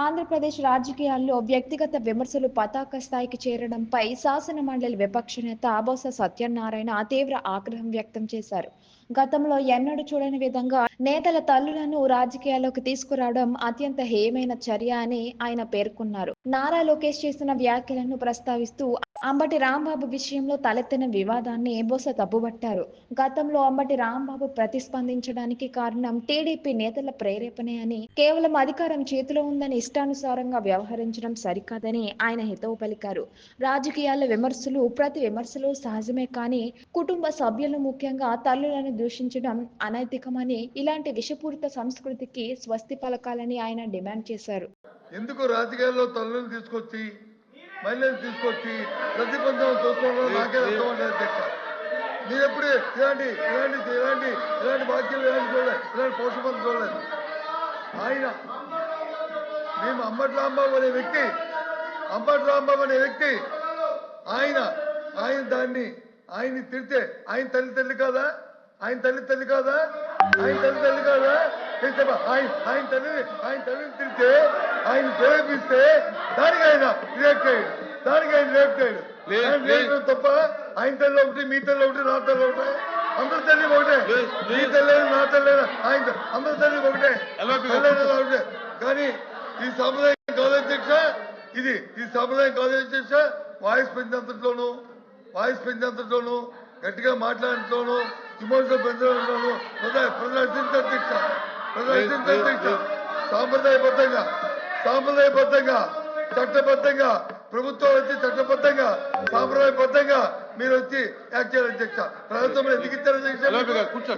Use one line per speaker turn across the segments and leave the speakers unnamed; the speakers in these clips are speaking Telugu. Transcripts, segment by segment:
ఆంధ్రప్రదేశ్ రాజకీయాల్లో వ్యక్తిగత విమర్శలు పతాక స్థాయికి చేరడంపై శాసన మండలి విపక్ష నేత ఆబోస సత్యనారాయణ తీవ్ర ఆగ్రహం వ్యక్తం చేశారు. గతంలో ఎన్నడూ చూడని విధంగా నేతల తల్లులను రాజకీయాల్లోకి తీసుకురావడం అత్యంత హేమైన చర్య అని ఆయన పేర్కొన్నారు. నారా లోకేష్ చేసిన వ్యాఖ్యలను ప్రస్తావిస్తూ అంబటి రాంబాబు విషయంలో తలెత్తిన వివాదాన్ని ఏబోస తప్పుబట్టారు. గతంలో అంబటి రాంబాబు ప్రతిస్పందించడానికి కారణం టీడీపీ నేతల ప్రేరేపణే అని కేవలం అధికారం చేతిలో ఉందని ఇష్టానుసారంగా వ్యవహరించడం సరికాదని ఆయన హితవు పలికారు. రాజకీయాల విమర్శలు ప్రతి విమర్శలు సహజమే కానీ కుటుంబ సభ్యులు ముఖ్యంగా తల్లులను దూషించడం అనైతికమని ఇలాంటి విషపూరిత సంస్కృతికి స్వస్తి పలకాలని ఆయన డిమాండ్ చేశారు.
ఎందుకు రాజకీయాల్లో తల్లులు తీసుకొచ్చి మహిళలు తీసుకొచ్చి ప్రతిబంధం చూసుకోవడం నాకే అధ్యక్ష ఎప్పుడు ఇలాంటి ఇలాంటి ఇలాంటి ఇలాంటి వాక్యాలు ఇలాంటి చూడలేదు ఇలాంటి పోషపం చూడలేదు. ఆయన మేము అంబటి రాంబాబు అనే వ్యక్తి అంబటి రాంబాబు అనే వ్యక్తి ఆయన ఆయన దాన్ని ఆయన్ని తిడితే ఆయన తల్లి తల్లి కాదా? ఆయన తల్లి తల్లి కాదా? ఆయన తల్లి తల్లి కాదా? ఆయన ఆయన తల్లిని ఆయన తల్లిని తిడితే ఆయన ప్రేరేపిస్తే దానికి ఆయన రియాక్ట్ అయ్యాడు దానికి ఆయన రియాక్ట్ అయ్యాడు తప్ప ఆయన తల్లి ఒకటి మీ తల్లి ఒకటి నా తల్లి ఒకటే. అందరి తల్లి ఒకటే. మీ. తల్లి నా తల్లి ఆయన అందరి తల్లి ఒకటే. ఒకటే. కానీ ఈ సాంప్రదాయం కాదు అధ్యక్ష ఇది ఈ సాంప్రదాయం కాదు అధ్యక్ష వాయిస్ పెంచేంతట్లోనూ వాయిస్ పెంచేంతట్లోనూ గట్టిగా మాట్లాడటంలోనూ ఇమోషనల్ పెంచడంలోనూ ప్రజ- ప్రదర్శించ అధ్యక్ష ప్రదర్శించ అధ్యక్ష సాంప్రదాయబద్ధంగా సాంప్రదాయబద్ధంగా చట్టబద్ధంగా ప్రభుత్వం వచ్చి చట్టబద్ధంగా సాంప్రదాయబద్ధంగా మీరు వచ్చి యాక్ట్ చేయాలి అధ్యక్ష. ప్రభుత్వం ఎందుకు ఇచ్చారు అధ్యక్ష.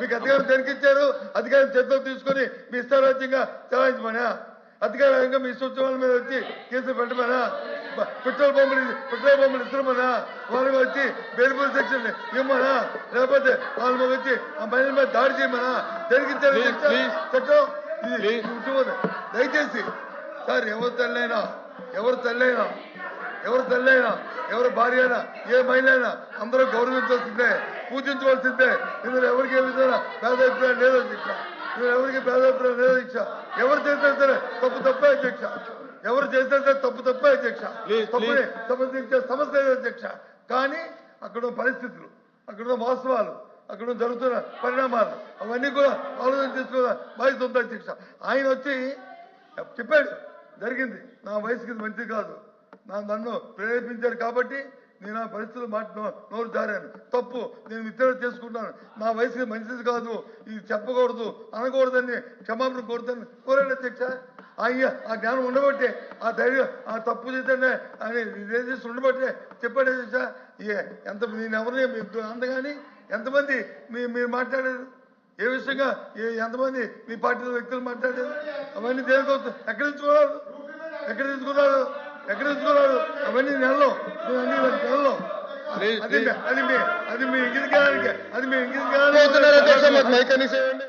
మీకు
అధికారం దేనికి ఇచ్చారు అధికారం చేతిలో తీసుకొని మీ ఇష్టారాజ్యంగా చలాయించమనా? అధికారంగా మీ సూచనల మీద వచ్చి కేసులు పెట్టమనా? పెట్రోల్ పంపులు పెట్రోల్ పంపులు ఇస్తున్నామనా? వాళ్ళకి వచ్చి బెయిల్బుల్ సెక్షన్ ఇవ్వమనా? లేకపోతే వాళ్ళ మీద వచ్చి ఆ మహిళల మీద దాడి చేయమనా?
Please.
చట్టం. దయచేసి సార్ ఎవరు తల్లైనా ఎవరు తల్లైనా ఎవరు తల్లైనా ఎవరు భార్య అయినా ఏ మహిళ అయినా అందరూ గౌరవించాల్సిందే పూజించవలసిందే. ఇందులో ఎవరికి ఏ విధంగా భేదాభిప్రాయం లేదు అధ్యక్ష ఇందులో ఎవరికి భేదాభిప్రాయం లేదు అధ్యక్ష ఎవరు చేసినా సరే తప్పు తప్పే అధ్యక్ష ఎవరు చేసినా సరే తప్పు తప్పే అధ్యక్ష తప్పుని సమర్థించే సమస్య లేదు అధ్యక్ష కానీ అక్కడ పరిస్థితులు అక్కడ వాస్తవాలు అక్కడ జరుగుతున్న పరిణామాలు అవన్నీ కూడా ఆలోచన చేసుకున్న బాధ్యత ఉంది అధ్యక్ష ఆయన వచ్చి చెప్పాడు. జరిగింది. నా వయసుకి ఇది మంచిది కాదు. నా నన్ను ప్రేరేపించారు కాబట్టి నేను ఆ పరిస్థితులు మాట నోరు జారాను. తప్పు. నేను విత్తనం చేసుకుంటాను నా వయసుకి మంచిది కాదు. ఇది చెప్పకూడదు. అనకూడదని క్షమాపణ కోరుతాను. కోరాడు అధ్యక్ష. అయ్య ఆ జ్ఞానం ఉండబట్టే ఆ ధైర్యం ఆ తప్పు చేద్దానే అని చేసి ఉండబట్టే చెప్పాడు అధ్యక్ష. ఏ- ఎంత నేను ఎవరిని అందగాని ఎంతమంది మీ మీరు మాట్లాడారు? ఏ విషయంగా ఏ ఎంతమంది మీ పార్టీలో వ్యక్తులు మాట్లాడారు? అవన్నీ దేనికోసం? ఎక్కడ తీసుకున్నారు ఎక్కడ తీసుకున్నారు? ఎక్కడ తీసుకున్నారు? అవన్నీ నెలలో. నెలలో. అది మీ-. అది మీ అది మీ ఇంగిలికి అది మీ ఇంగిలికి
పోతున్నారు